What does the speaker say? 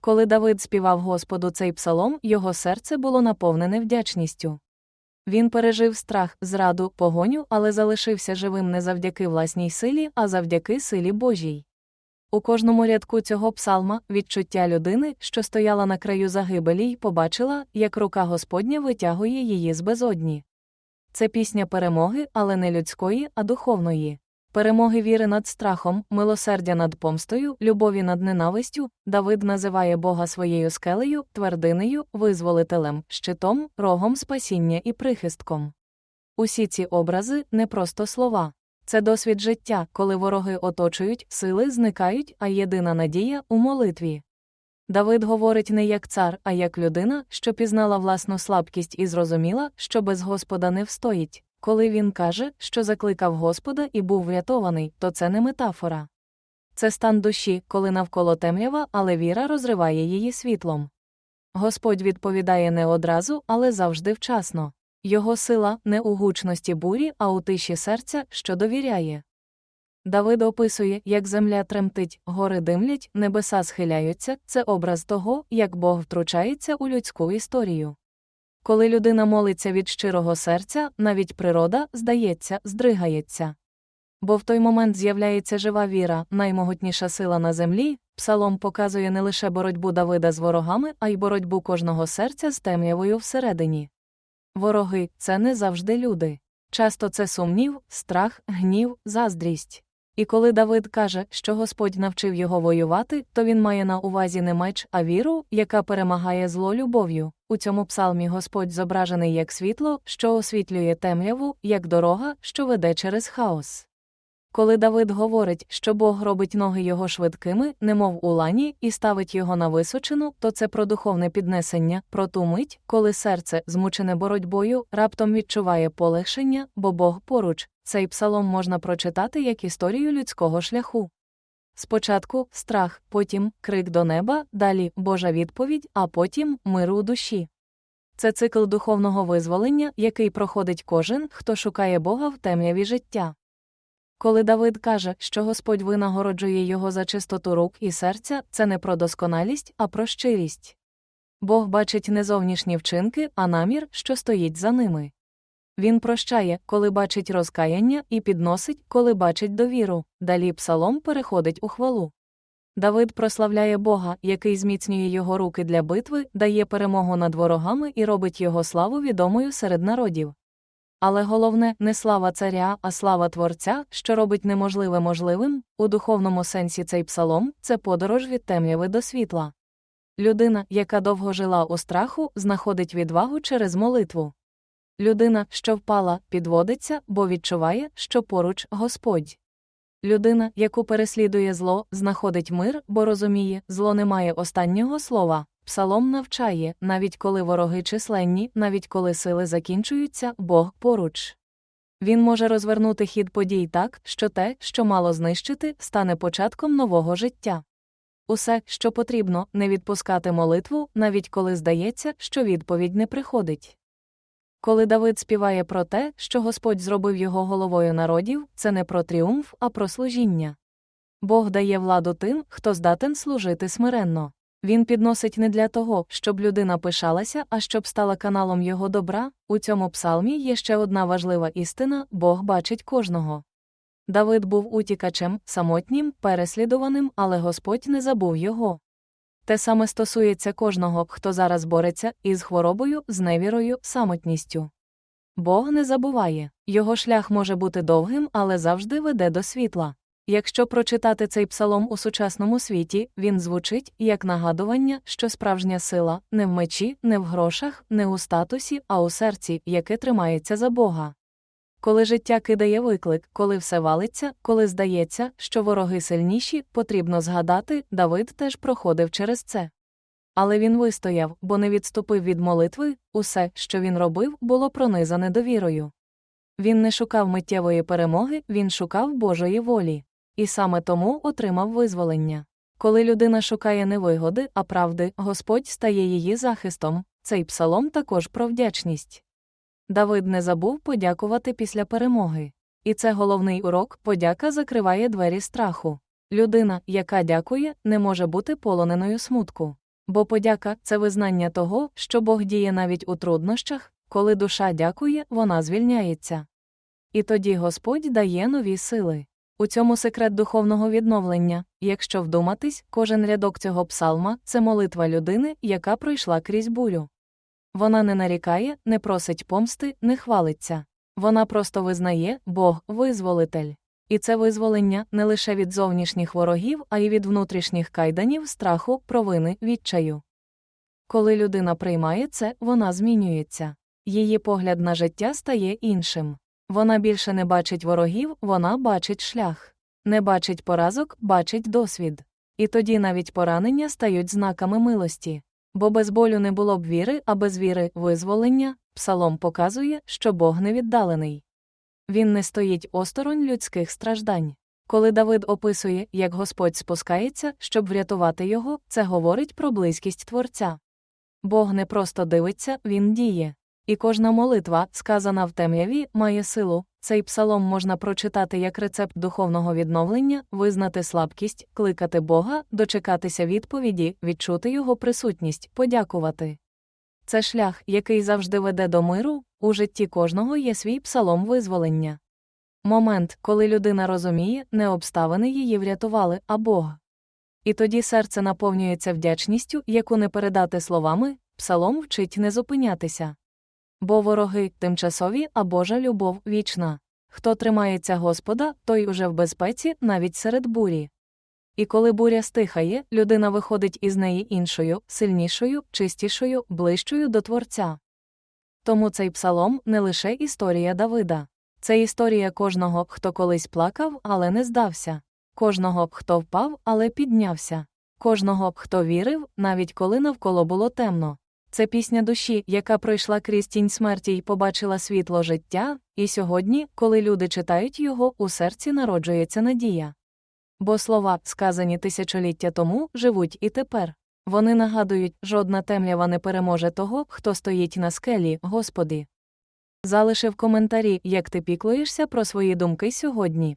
Коли Давид співав Господу цей псалом, його серце було наповнене вдячністю. Він пережив страх, зраду, погоню, але залишився живим не завдяки власній силі, а завдяки силі Божій. У кожному рядку цього псалма відчуття людини, що стояла на краю загибелі й побачила, як рука Господня витягує її з безодні. Це пісня перемоги, але не людської, а духовної. Перемоги віри над страхом, милосердя над помстою, любові над ненавистю, Давид називає Бога своєю скелею, твердинею, визволителем, щитом, рогом спасіння і прихистком. Усі ці образи не просто слова. Це досвід життя, коли вороги оточують, сили зникають, а єдина надія у молитві. Давид говорить не як цар, а як людина, що пізнала власну слабкість і зрозуміла, що без Господа не встоїть. Коли він каже, що закликав Господа і був врятований, то це не метафора. Це стан душі, коли навколо темрява, але віра розриває її світлом. Господь відповідає не одразу, але завжди вчасно. Його сила не у гучності бурі, а у тиші серця, що довіряє. Давид описує, як земля тремтить, гори димлять, небеса схиляються це образ того, як Бог втручається у людську історію. Коли людина молиться від щирого серця, навіть природа, здається, здригається. Бо в той момент з'являється жива віра, наймогутніша сила на землі, псалом показує не лише боротьбу Давида з ворогами, а й боротьбу кожного серця з темрявою всередині. Вороги це не завжди люди. Часто це сумнів, страх, гнів, заздрість. І коли Давид каже, що Господь навчив його воювати, то він має на увазі не меч, а віру, яка перемагає зло любов'ю. У цьому псалмі Господь зображений як світло, що освітлює темряву, як дорога, що веде через хаос. Коли Давид говорить, що Бог робить ноги його швидкими, немов у лані, і ставить його на височину, то це про духовне піднесення, про ту мить, коли серце, змучене боротьбою, раптом відчуває полегшення, бо Бог поруч. Цей псалом можна прочитати як історію людського шляху. Спочатку страх, потім крик до неба, далі Божа відповідь, а потім мир у душі. Це цикл духовного визволення, який проходить кожен, хто шукає Бога в темряві життя. Коли Давид каже, що Господь винагороджує його за чистоту рук і серця, це не про досконалість, а про щирість. Бог бачить не зовнішні вчинки, а намір, що стоїть за ними. Він прощає, коли бачить розкаяння, і підносить, коли бачить довіру. Далі псалом переходить у хвалу. Давид прославляє Бога, який зміцнює його руки для битви, дає перемогу над ворогами і робить його славу відомою серед народів. Але головне не слава царя, а слава Творця, що робить неможливе можливим, у духовному сенсі цей псалом це подорож від темряви до світла. Людина, яка довго жила у страху, знаходить відвагу через молитву. Людина, що впала, підводиться, бо відчуває, що поруч Господь. Людина, яку переслідує зло, знаходить мир, бо розуміє, зло не має останнього слова. Псалом навчає, навіть коли вороги численні, навіть коли сили закінчуються, Бог поруч. Він може розвернути хід подій так, що те, що мало знищити, стане початком нового життя. Усе, що потрібно, не відпускати молитву, навіть коли здається, що відповідь не приходить. Коли Давид співає про те, що Господь зробив його головою народів, це не про тріумф, а про служіння. Бог дає владу тим, хто здатен служити смиренно. Він підносить не для того, щоб людина пишалася, а щоб стала каналом його добра. У цьому псалмі є ще одна важлива істина Бог бачить кожного. Давид був утікачем, самотнім, переслідуваним, але Господь не забув його. Те саме стосується кожного, хто зараз бореться із хворобою, з невірою, самотністю. Бог не забуває, його шлях може бути довгим, але завжди веде до світла. Якщо прочитати цей псалом у сучасному світі, він звучить як нагадування, що справжня сила не в мечі, не в грошах, не у статусі, а у серці, яке тримається за Бога. Коли життя кидає виклик, коли все валиться, коли здається, що вороги сильніші, потрібно згадати, Давид теж проходив через це. Але він вистояв, бо не відступив від молитви, усе, що він робив, було пронизане довірою. Він не шукав миттєвої перемоги, він шукав Божої волі. І саме тому отримав визволення. Коли людина шукає не вигоди, а правди, Господь стає її захистом. Цей псалом також про вдячність. Давид не забув подякувати після перемоги. І це головний урок подяка закриває двері страху. Людина, яка дякує, не може бути полоненою смутку. Бо подяка це визнання того, що Бог діє навіть у труднощах, коли душа дякує, вона звільняється. І тоді Господь дає нові сили. У цьому секрет духовного відновлення, якщо вдуматись, кожен рядок цього псалма це молитва людини, яка пройшла крізь бурю. Вона не нарікає, не просить помсти, не хвалиться. Вона просто визнає Бог визволитель. І це визволення не лише від зовнішніх ворогів, а й від внутрішніх кайданів, страху, провини, відчаю. Коли людина приймає це, вона змінюється. Її погляд на життя стає іншим. Вона більше не бачить ворогів, вона бачить шлях. Не бачить поразок, бачить досвід. І тоді навіть поранення стають знаками милості. Бо без болю не було б віри, а без віри визволення, псалом показує, що Бог не віддалений. Він не стоїть осторонь людських страждань. Коли Давид описує, як Господь спускається, щоб врятувати його, це говорить про близькість Творця. Бог не просто дивиться, він діє. І кожна молитва, сказана в темряві, має силу. Цей псалом можна прочитати як рецепт духовного відновлення, визнати слабкість, кликати Бога, дочекатися відповіді, відчути його присутність, подякувати. Це шлях, який завжди веде до миру, у житті кожного є свій псалом визволення. Момент, коли людина розуміє, не обставини її врятували, а Бог. І тоді серце наповнюється вдячністю, яку не передати словами, псалом вчить не зупинятися. Бо вороги тимчасові, а Божа любов вічна. Хто тримається Господа, той уже в безпеці навіть серед бурі. І коли буря стихає, людина виходить із неї іншою, сильнішою, чистішою, ближчою до Творця. Тому цей псалом не лише історія Давида, це історія кожного, хто колись плакав, але не здався, кожного, хто впав, але піднявся, кожного, хто вірив, навіть коли навколо було темно. Це пісня душі, яка пройшла крізь тінь смерті й побачила світло життя, і сьогодні, коли люди читають його, у серці народжується надія. Бо слова, сказані тисячоліття тому, живуть і тепер. Вони нагадують, жодна темрява не переможе того, хто стоїть на скелі, Господи. Залиши в коментарі, як ти піклуєшся про свої думки сьогодні.